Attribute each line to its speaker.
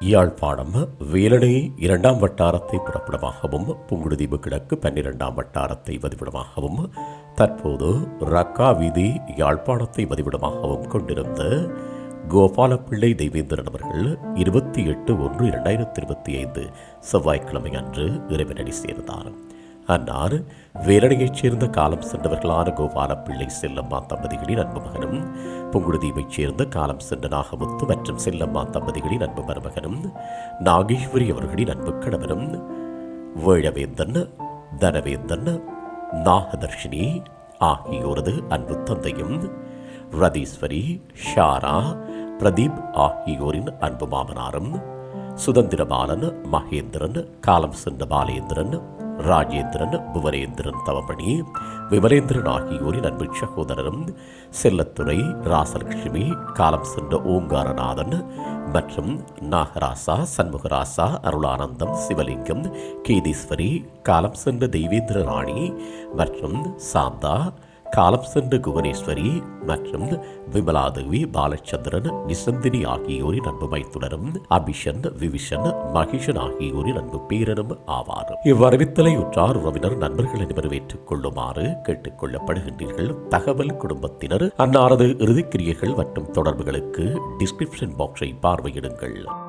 Speaker 1: யாழ்ப்பாணம் வேலனை இரண்டாம் வட்டாரத்தை புறப்படமாகவும் புங்குடுதீவு கிழக்கு பன்னிரெண்டாம் வட்டாரத்தை வதிவிடமாகவும் தற்போது ரக்கா வீதி யாழ்ப்பாணத்தை வதிவிடமாகவும் கொண்டிருந்த கோபாலப்பிள்ளை தெய்வேந்திரன் அவர்கள் இருபத்தி எட்டு ஒன்று இரண்டாயிரத்தி இருபத்தி ஐந்து செவ்வாய்க்கிழமை அன்று இறைவனடி சேர்ந்தார். அன்னார் வேலனையைச் சேர்ந்த காலம் சென்றவர்களான கோபாலப்பிள்ளை செல்லம்மா தம்பதிகளின் அன்பு மகனும் புங்குடுதீவைச் சேர்ந்த காலம் சென்ற நாகமுத்து மற்றும் செல்லம்மா தம்பதிகளின் அன்பு மருமகனும் நாகேஸ்வரி அவர்களின் அன்பு கணவரும் வேழவேந்தன் தனவேந்தன் நாகதர்ஷினி ஆகியோரது அன்பு தந்தையும் ரதீஸ்வரி ஷாரா பிரதீப் ஆகியோரின் அன்பு மாமனாரும் சுதந்திரபாலன் மகேந்திரன் காலம் சென்ற பாலேந்திரன் ராஜேந்திரன் புவரேந்திரன் தவமணி விமலேந்திரன் ஆகியோரின் அன்பு சகோதரரும் செல்லத்துறை ராசலட்சுமி காலம் சென்ற ஓங்காரநாதன் மற்றும் நாகராசா சண்முகராசா அருளானந்தம் சிவலிங்கம் கீதீஸ்வரி காலம் சென்ற தெய்வேந்திர ராணி மற்றும் சாந்தா காலம் சென்ற குவனேஸ்வரி மற்றும் விமலாதேவி பாலச்சந்திரன் நிசந்தினி ஆகியோரின் அன்பு மைத்துடரும் அபிஷன் விவிஷன் மகிஷன் ஆகியோரின் அன்பு பேரனும் ஆவார். இவ்வறிவித்தலை உற்றார் உறவினர் நண்பர்கள் அனைவரும் ஏற்றுக் கொள்ளுமாறு கேட்டுக் கொள்ளப்படுகின்றீர்கள் தகவல் குடும்பத்தினர் அன்னாரது இறுதிக்கிரியைகள் மற்றும் தொடர்புகளுக்கு டிஸ்கிரிப்ஷன் பாக்ஸை பார்வையிடுங்கள்.